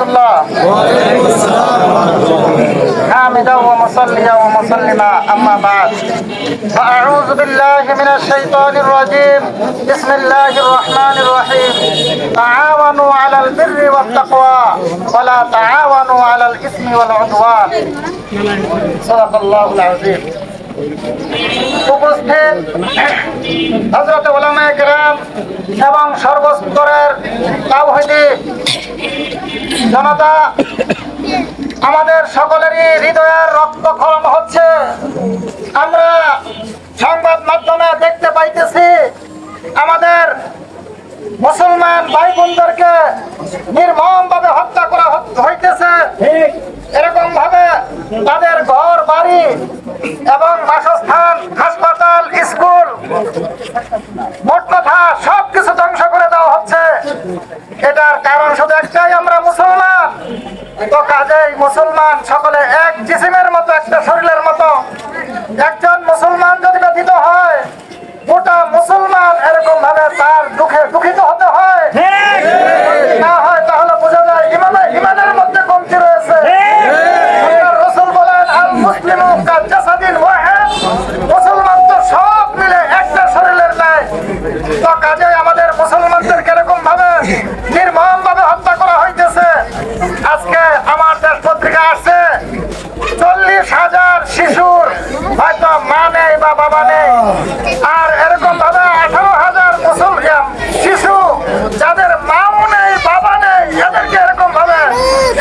الله حامدا ومصليا ومسلما أما بعد فأعوذ بالله من الشيطان الرجيم بسم الله الرحمن الرحيم تعاونوا على البر والتقوى ولا تعاونوا على الإثم والعدوان صدق الله العظيم উপস্থিত হজরত ওলামায় গ্রাম এবং সর্বস্তরের তাওহিদি জনতা আমাদের সকলেরই হৃদয়ের রক্তক্ষরণ হচ্ছে। আমরা সংবাদ মাধ্যমে দেখতে পাইতেছি আমাদের মুসলমান ভাই বোনদেরকে নির্মম ভাবে হত্যা করা হইতেছে। এরকম ভাবে তাদের ঘর বাড়ি এবং বাসস্থান হাসপাতাল স্কুল মোট কথা সব কিছু ধ্বংস করে দেওয়া হচ্ছে। এটার কারণ শুধু একটাই আমরা মুসলমান। তো কাজেই মুসলমান সকলে এক জিসিমের মতো একটা শরীরের মতো একজন শিশুর হয়তো মা নেই বা বাবা নেই। আর এরকম ভাবে আঠারো হাজার মুসলমান শিশু যাদের মাও নেই, বাবা নেই, এদেরকে এরকম ভাবে,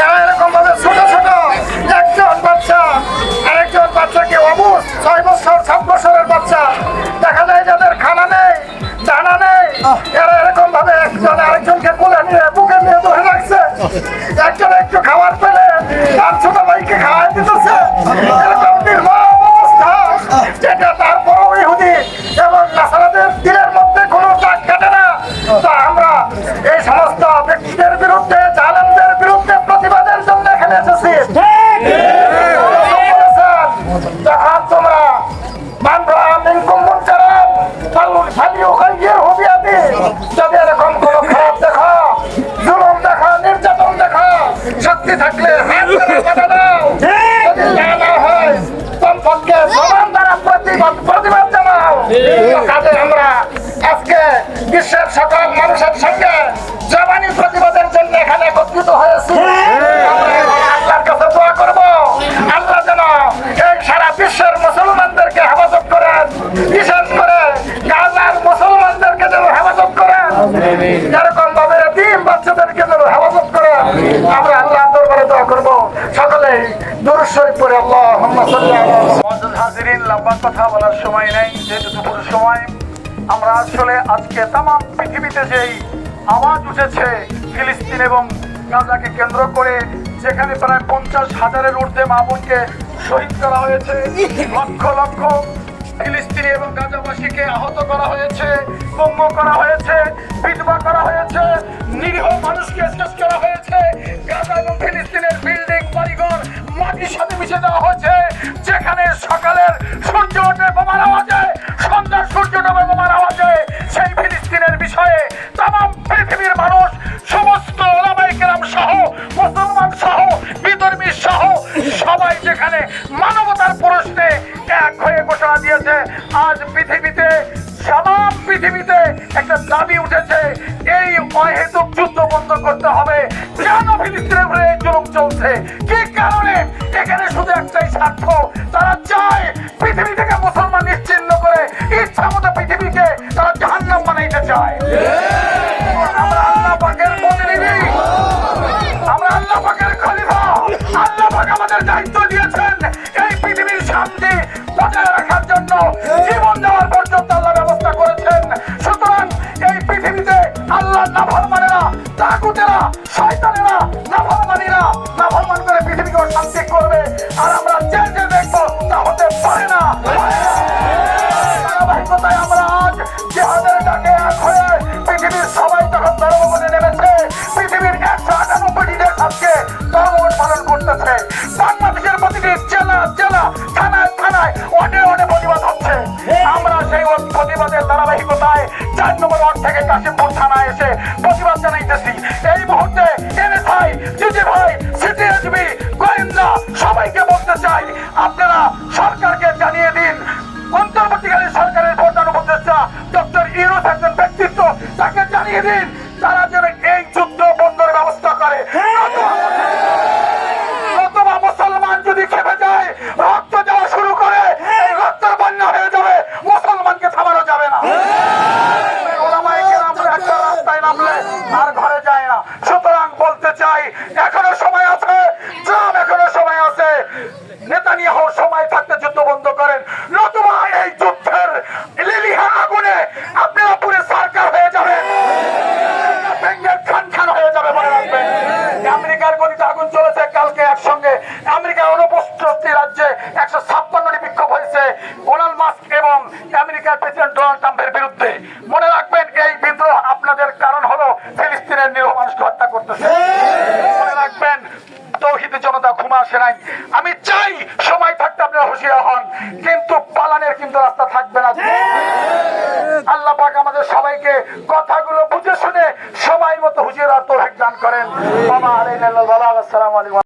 এরা এরকম ভাবে ছোট ছোট একজন বাচ্চা, আরেকজন বাচ্চাকে অবুজ ছয় বছর, সাত বছরের বাচ্চা। দেখা যায় যাদের খানা নেই, দানা নেই, এরা এরকম ভাবে একজন আরেকজনকে কোলে নিয়ে, বুকে নিয়ে ধরে রাখছে। একজন একটু খাবার পেলে, তার ছোট যখন তোমরা মান হবি আদি। মুনকারান এরকম ভাবে দিন বাচ্চাদেরকে যেন হেফাজত করেন আমরা আল্লাহ দরবারে দোয়া করব। সকলে দুরুশ্বরী পরে আল্লাহ হাজিরিন লম্বা কথা বলার সময় নেই যেহেতু দুপুর সময়। আমরা আসলে আজকে তাম পৃথিবীতে যেই আওয়াজ উঠেছে ফিলিস্তিন এবং গাজাকে কেন্দ্র করে যেখানে প্রায় পঞ্চাশ হাজারের ঊর্ধ্বে মা বোনকে শহীদ করা হয়েছে। লক্ষ লক্ষ ফিলিস্তিনি এবং গাজাবাসীকে আহত করা হয়েছে, পঙ্গ করা হয়েছে, বিধবা করা হয়েছে, নিরীহ মানুষকে শেষ করা হয়েছে। গাজা এবং ফিলিস্তিনের বিল্ডিং, বাড়িঘর, মাটির সাথে মিশে দেওয়া হয়েছে। একটা দাবি উঠেছে, এই অহেতুক যুদ্ধ বন্ধ করতে হবে। কেন ফিলিস্তিনের এই জুলুম চলছে? কি কারণে? এখানে শুধু একটাই স্বার্থ, তারা চায় পৃথিবী থেকে মুসলমান নিশ্চিন্ন ধারাবাহিকতায় চার নম্বর ওয়ার্ড থেকে কাশিমপুর থানায় এসে প্রতিবাদ জানাইতেছি। এই মুহূর্তে ভাই, জিজি ভাই সিটিএসবি গোয়েন্দা সবাইকে বলতে চাই, আপনারা সরকারকে জানিয়ে দিন। চাই এখনও সময় আছে। ট্রাম্প এখনও সময় আছে। নেতানিয়াহু সময় থাকতে যুদ্ধ বন্ধ করেন। নতুবা এই যুদ্ধের লিলিহা আগুনে আপনারা পুরো সরকার হয়ে যাবেন। খান খান হয়ে যাবে, মনে রাখবেন। আমেরিকার আগুন চলেছে কালকে একসঙ্গে। অনুপস্থিত রাজ্যে একশো ছাপ্পান্নটি বিক্ষোভ হয়েছে। মাস্ক এবং আমেরিকার প্রেসিডেন্ট ডোনাল্ড ট্রাম্পের বিরুদ্ধে। মনে রাখবেন, এই বিদ্রোহ আপনাদের কারণ হলো ফিলিস্তিনের নিরীহ মানুষকে হত্যা করতেছে। থাকতে হন, কিন্তু পালানের কিন্তু রাস্তা থাকবে না। আল্লাহ পাক আমাদের সবাইকে কথাগুলো বুঝে শুনে সবাই মতো হুঁশিয়ার তো দান করেন। বাবা আলাইকুম